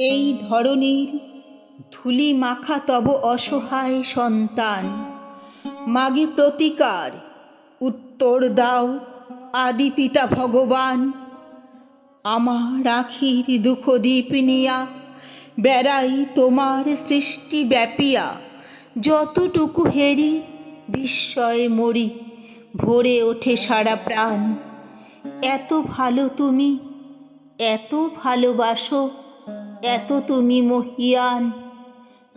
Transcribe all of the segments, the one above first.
এই ধরনীর ধুলি মাখা তব অসহায় সন্তান। মাগে প্রতিকার, উত্তর দাও, আদি পিতা ভগবান। আমার আখির দুঃখ দ্বীপ নিয়া, বেড়াই তোমার সৃষ্টি ব্যাপিয়া। যতটুকু হেরি বিস্ময়ে মরি, ভরে ওঠে সারা প্রাণ। এত ভালো তুমি, এত ভালোবাসো এত তুমি মহিয়ান,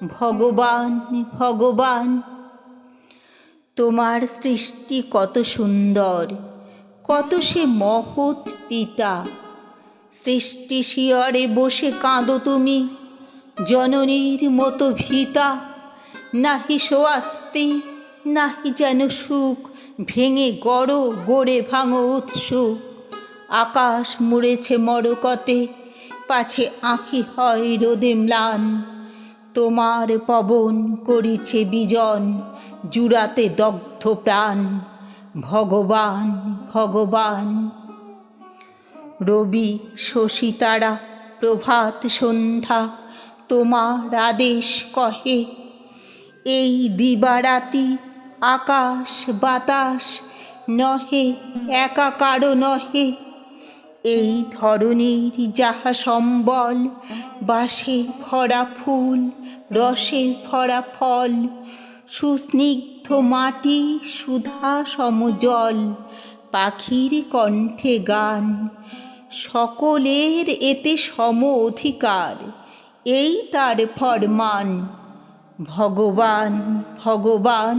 ভগবান ভগবান। তোমার সৃষ্টি কত সুন্দর, কত সে মহৎ পিতা। সৃষ্টি শিয়রে বসে কাঁদো তুমি, জননীর মতো ভিতা। নাহি সোয়াস্তি নাহি যেন সুখ, ভেঙে গড়, গড়ে ভাঙো উৎসুক। আকাশ মুড়েছে মরকতে পাছে আঁখি হয় রোদে ম্লান। তোমার পবন করিছে বিজন, জুড়াতে দগ্ধ প্রাণ। ভগবান ভগবান। রবি, শশী তারা, প্রভাত সন্ধ্যা, তোমার আদেশ কহে, এই দিবারাতি আকাশ বাতাস নহে একা কারও নহে। এই ধরনীর যাহা সম্বল বাসে ভরা ফুল, রসে ভরা ফল, সুস্নিগ্ধ মাটি সুধা সমজল, পাখির কণ্ঠে গান, সকলের এতে সম অধিকার, এই তার ফরমান। ভগবান ভগবান।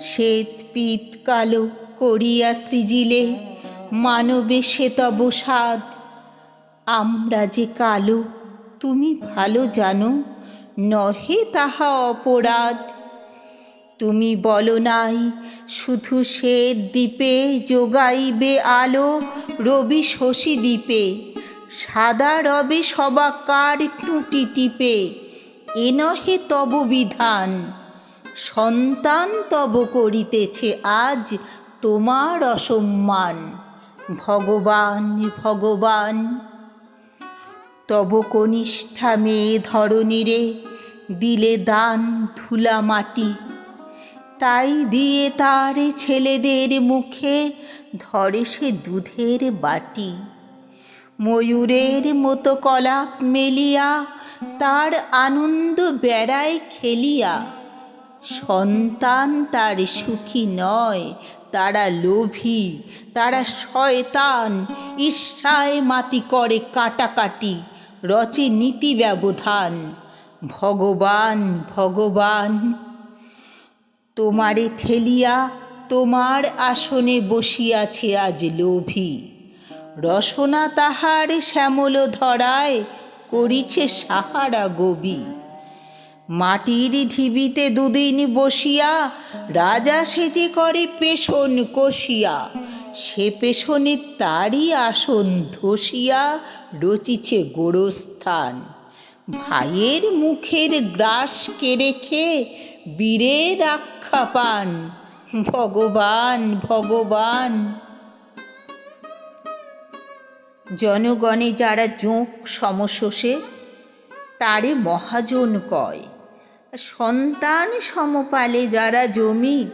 শ্বেত পিত কালো করিয়া সৃজিলে মানবে সে তব সাদ আমরা যে কালো, তুমি ভালো জানো, নহে তাহা অপরাধ। তুমি বলো নাই, শুধু সে দ্বীপে যোগাইবে আলো, রবি শশী দ্বীপে। সাদা রবে সবাকার টুটি টিপে, এ নহে তব বিধান। সন্তান তব করিতেছে আজ তোমার অসম্মান। ভগবান ভগবান। তব কনিষ্ঠা মেয়ে ধরণীরে দিলে দান ধুলা মাটি। তাই দিয়ে তার ছেলেদের মুখে ধরে সে দুধের বাটি। ময়ূরের মতো কলাপ মেলিয়া তার আনন্দ বেড়ায় খেলিয়া। সন্তান তার সুখী নয়, তারা লোভী, তারা শয়তান। ঈর্ষায় মাতি করে কাটাকাটি, রচে নীতি ব্যবধান। ভগবান ভগবান, তোমারে ঠেলিয়া তোমার আসনে বসিয়াছে আজ লোভী। রসনা তাহার শ্যামল ধরায়, করিছে সাহারা গবি। মাটির ঢিবিতে দুদিন বসিয়া, রাজা সেজে করে পেশন কষিয়া, সে পেশনে তারই আসন ধসিয়া রচিছে গোরস্থান। ভাইয়ের মুখের গ্রাসকে রেখে বীরের আখ্যা পান ভগবান ভগবান। জনগণে যারা জোঁক সমশোষে, তারে মহাজন কয়। সন্তান সমপালে যারা জমি,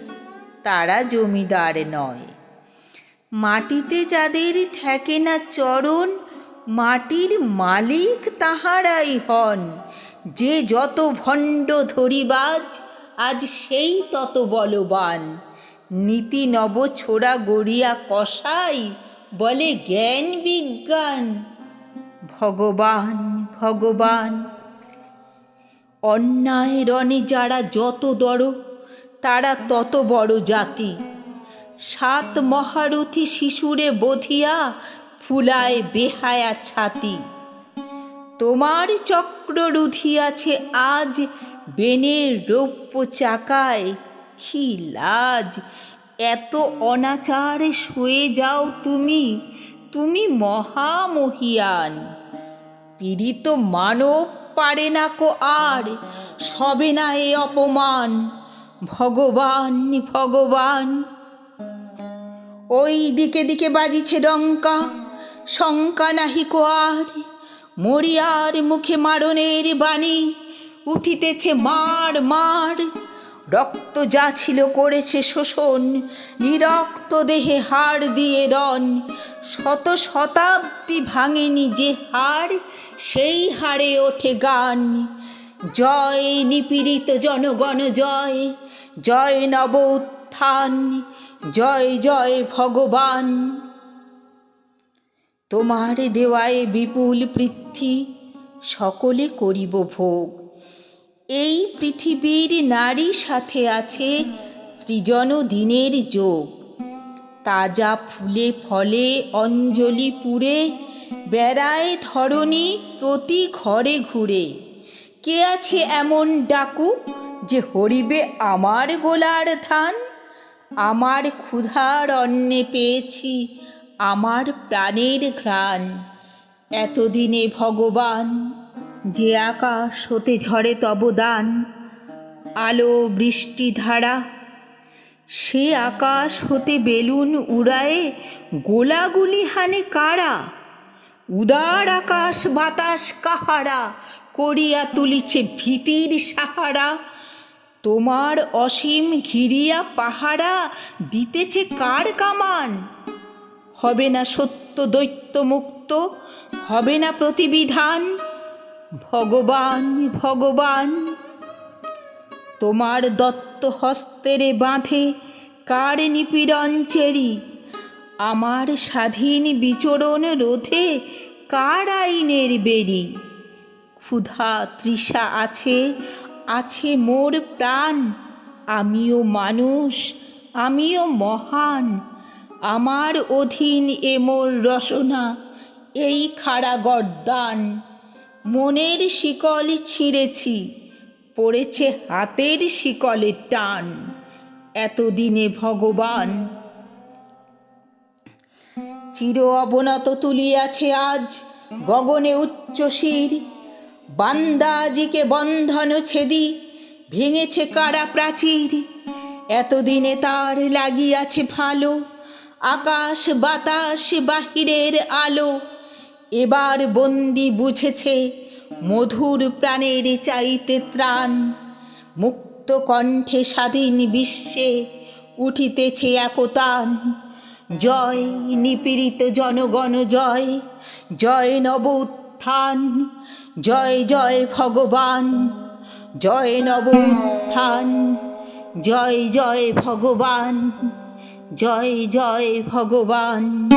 তারা জমিদার নয়। মাটিতে যাদের ঠেকে না চরণ, মাটির মালিক তাহারাই হন। যে যত ভণ্ড ধরিবাজ, আজ সেই তত বলবান। নীতি নব ছোড়া গড়িয়া কষাই বলে জ্ঞান বিজ্ঞান। ভগবান ভগবান। অন্যায় রণে যারা যত দর, তারা তত বড় জাতি। সাত মহারথী শিশুরে বধিয়া ফুলায় বেহায়া ছাতি। তোমার চক্র রুধিয়াছে আজ বেনের রৌপ্য চাকায় কি লাজ। এত অনাচারে শুয়ে যাও তুমি তুমি মহামহিয়ান। পীড়িত মানব পারে না কো আর, সবে না এ অপমান। ভগবান ভগবান। ওই দিকে দিকে বাজিছে ডঙ্কা, শঙ্কা নাহি কো আর। মরিয়ার মুখে মারণের বাণী উঠিতেছে মার মার। রক্ত যা ছিল করেছে শোষণ, নিরক্ত দেহে হাড় দিয়ে রন শত শতাব্দী ভাঙেনি যে হার, সেই হারে ওঠে গান। জয় নিপীড়িত জনগণ, জয় জয় নব উত্থান জয় জয় ভগবান। তোমার দেওয়ায় বিপুল পৃথ্বী, সকলে করিব ভোগ। এই পৃথিবীর নারী সাথে আছে সৃজন দিনের যোগ। তাজা ফুলে ফলে, অঞ্জলি পুরে বেড়ায় ধরণী প্রতি ঘরে ঘুরে। কে আছে এমন ডাকু যে হরিবে আমার গোলার ধান? আমার ক্ষুধার অন্নে পেয়েছি আমার প্রাণের ঘ্রাণ। এতদিনে ভগবান যে আকাশ হতে ঝরে তব দান। আলো বৃষ্টি ধারা সে আকাশ হতে বেলুন উড়ায়ে গোলাগুলি হানে কারা উদার আকাশ বাতাস কাহারা, করিয়া তুলিছে ভীতির সাহারা। তোমার অসীম ঘিরিয়া পাহারা দিতেছে কার কামান? হবে না সত্য দৈত্য মুক্ত, হবে না প্রতিবিধান। ভগবান ভগবান, তোমার দত্ত হস্তেরে বাঁধে, কার নিপীড়ন চেরি? আমার স্বাধীন বিচরণ রোধে কার আইনের বেরি? ক্ষুধা তৃষা আছে আছে মোর প্রাণ। আমিও মানুষ, আমিও মহান। আমার অধীন এ মোর রসনা, এই খাড়া গর্দান। মনের শিকল ছিঁড়েছি পড়েছে হাতের শিকলের টান। এতদিনে ভগবান চির অবনত তুলিয়াছে আজ গগনে উচ্চ শির। বান্দাজিকে বন্ধন ছেদি ভেঙেছে কারা প্রাচীর। এতদিনে তার লাগিয়াছে ভালো, আকাশ বাতাস বাহিরের আলো। এবার বন্দি বুঝেছে মধুর প্রাণের চাইতে ত্রাণ। মুক্ত কণ্ঠে স্বাধীন বিশ্বে উঠিতেছে একতান। জয় নিপীড়িত জনগণ, জয় জয় নব উত্থান জয় জয় ভগবান, জয় নব উত্থান জয় জয় ভগবান, জয় জয় ভগবান।